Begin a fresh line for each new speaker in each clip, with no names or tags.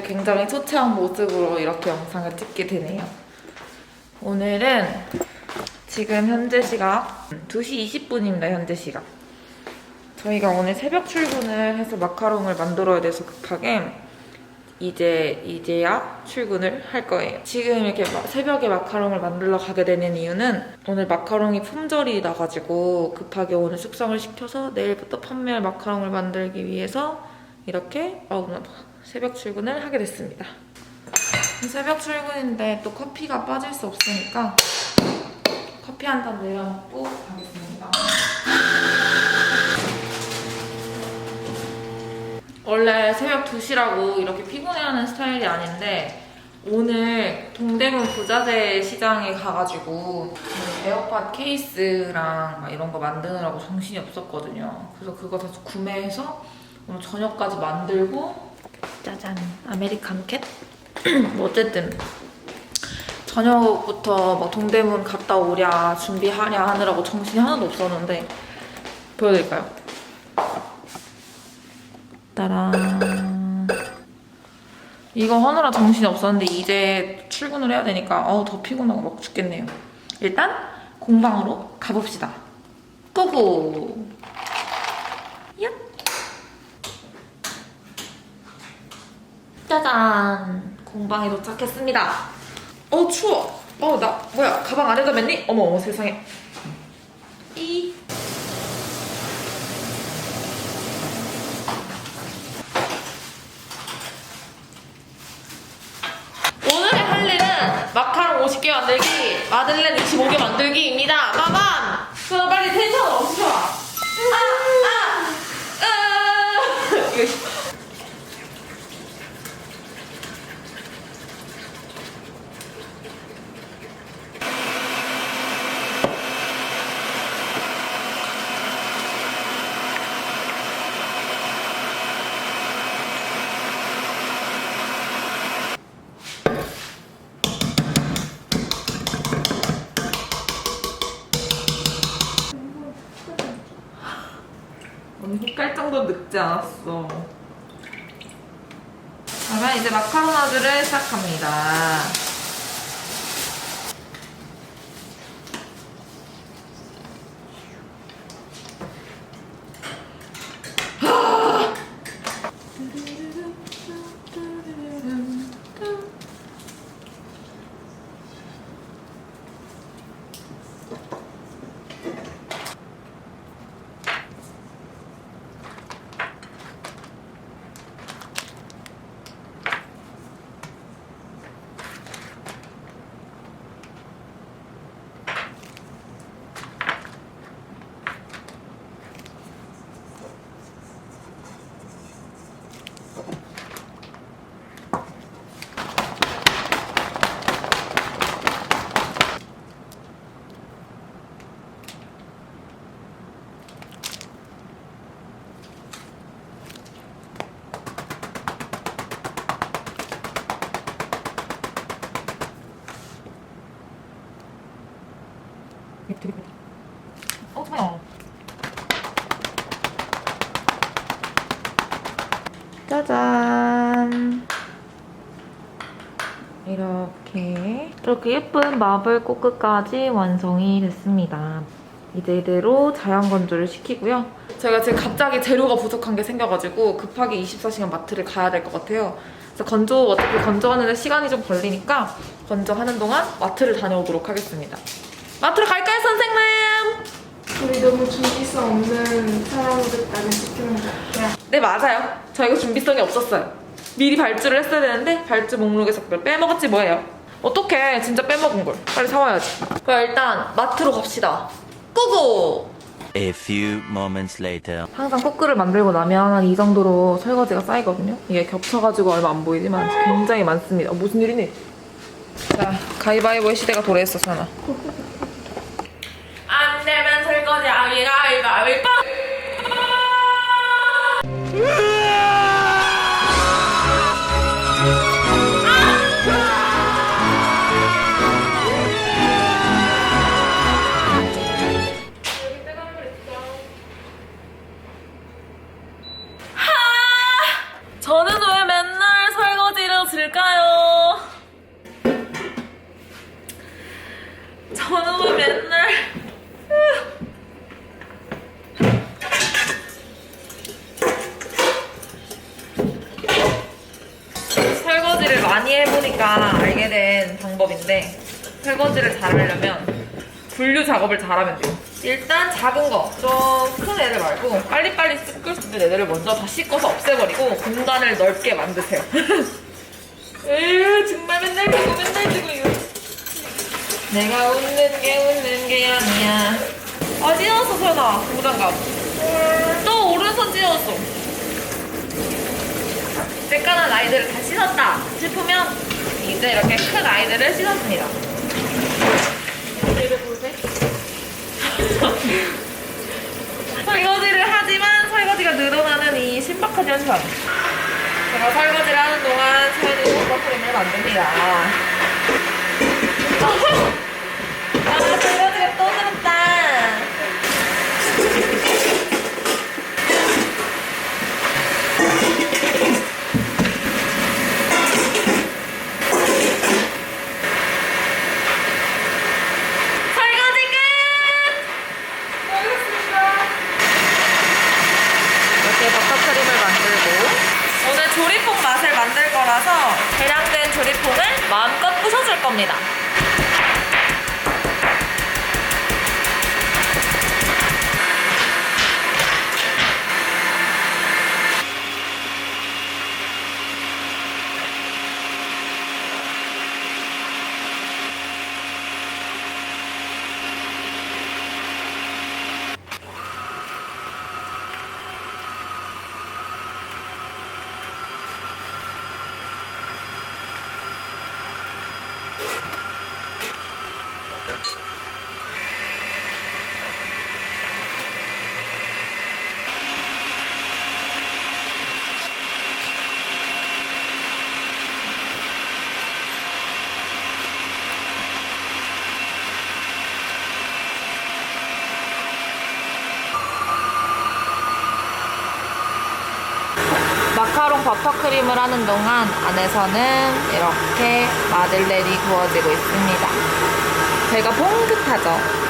오늘 굉장히 초췌한 모습으로 이렇게 영상을 찍게 되네요. 오늘은 지금 현재 시각 2시 20분입니다. 현재 시각. 저희가 오늘 새벽 출근을 해서 마카롱을 만들어야 돼서 급하게 이제 이제야 출근을 할 거예요. 지금 이렇게 마- 새벽에 마카롱을 만들러 가게 되는 이유는 오늘 마카롱이 품절이 나가지고 급하게 오늘 숙성을 시켜서 내일부터 판매할 마카롱을 만들기 위해서 이렇게 어, 오늘 새벽 출근을 하게 됐습니다. 새벽 출근인데 또 커피가 빠질 수 없으니까 커피 한 잔 내려놓고 가겠습니다. 원래 새벽 2시라고 이렇게 피곤해하는 스타일이 아닌데 오늘 동대문 부자재 시장에 가가지고 그 에어팟 케이스랑 막 이런 거 만드느라고 정신이 없었거든요. 그래서 그거 다 구매해서 오늘 저녁까지 만들고 짜잔. 아메리카노 캣? 뭐 어쨌든 저녁부터 막 동대문 갔다 오랴 준비하랴 하느라고 정신이 하나도 없었는데 보여드릴까요? 따란. 이거 하느라 정신이 없었는데 이제 출근을 해야 되니까 어우 더 피곤하고 막 죽겠네요. 일단 공방으로 가봅시다. 고고 짜잔 공방에 도착했습니다 어 추워 어 나 뭐야 가방 안에다 맸니? 어머 어머 세상에 이 오늘의 할 일은 마카롱 50개 만들기, 마들렌 25개 만들기입니다. 마밤! 그럼 빨리 텐션 없어. 아, 아, 으. 이거 늙지 않았어. 그러면 이제 마카로나드를 시작합니다. 어, 좋아요. 짜잔. 이렇게 이렇게 예쁜 마블 꽃끝까지 완성이 됐습니다. 이제 이대로 자연 건조를 시키고요. 제가 지금 갑자기 재료가 부족한 게 생겨가지고 급하게 24시간 마트를 가야 될 것 같아요. 그래서 건조 어차피 건조하는데 시간이 좀 걸리니까 건조하는 동안 마트를 다녀오도록 하겠습니다. 마트로 갈까요, 선생님?
우리 너무 준비성 없는 사람으로 나는 시키는 것 같아.
네 맞아요. 저희가 준비성이 없었어요. 미리 발주를 했어야 되는데 발주 목록에서 그걸 빼먹었지 뭐예요. 어떡해 진짜 빼먹은 걸. 빨리 사와야지. 그럼 일단 마트로 갑시다. 꾸고!
A few moments later.
항상 코크를 만들고 나면 한 이 정도로 설거지가 쌓이거든요. 이게 겹쳐가지고 얼마 안 보이지만 굉장히 많습니다. 어, 무슨 일이니? 자, 가위바위보의 시대가 도래했어, 선아. 가위가위가위바 아! 저는 왜 맨날 설거지를 질까요? 된 방법인데 설거지를 잘하려면 분류 작업을 잘하면 돼요. 일단 작은 거, 좀 큰 애들 말고 빨리빨리 씻을 수 있는 애들을 먼저 다 씻어서 없애버리고 공간을 넓게 만드세요. 에휴 정말 맨날 보고 맨날 지고 이거. 내가 웃는 게 웃는 게 아니야. 아 찢었어 설마 고무장갑. 또 오른손 찢었어. 쬐깐한 아이들을 다 씻었다 싶으면 이제 이렇게 큰 아이들을 씻었습니다. 설거지를 하지만 설거지가 늘어나는 이 신박한 현상. 제가 설거지를 하는 동안 서현이 워터크림을 만듭니다. 아,
합 니.
마카롱 버터크림을 하는 동안 안에서는 이렇게 마들렌이 구워지고 있습니다. 배가 봉긋하죠?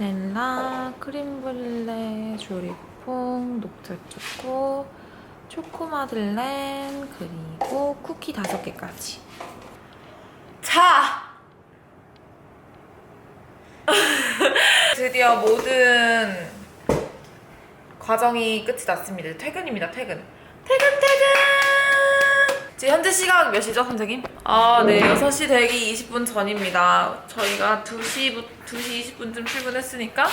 텔라, 크림블레, 조리퐁, 녹차 초코, 초코마들렌, 그리고 쿠키 다섯 개까지. 자! 드디어 모든 과정이 끝이 났습니다. 퇴근입니다, 퇴근. 퇴근, 퇴근! 지금 현재 시각 몇 시죠, 선생님? 아, 네. 6시 되기 20분 전입니다. 저희가 2시, 2시 20분쯤 출근했으니까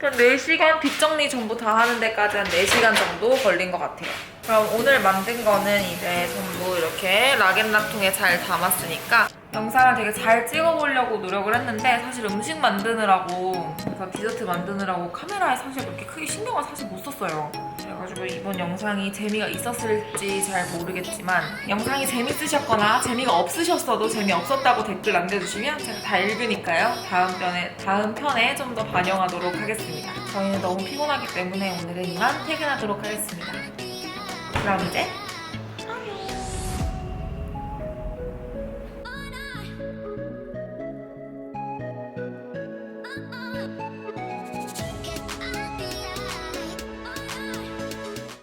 한 4시간 뒷 정리 전부 다 하는 데까지 한 4시간 정도 걸린 것 같아요. 그럼 오늘 만든 거는 이제 전부 이렇게 락앤락 통에 잘 담았으니까 영상을 되게 잘 찍어보려고 노력을 했는데 사실 음식 만드느라고 그래서 디저트 만드느라고 카메라에 사실 그렇게 크게 신경을 사실 못 썼어요. 그래가지고 이번 영상이 재미가 있었을지 잘 모르겠지만 영상이 재밌으셨거나 재미가 없으셨어도 재미없었다고 댓글 남겨주시면 제가 다 읽으니까요. 다음 편에 다음 편에 좀 더 반영하도록 하겠습니다. 저희는 너무 피곤하기 때문에 오늘은 이만 퇴근하도록 하겠습니다. 그럼 이제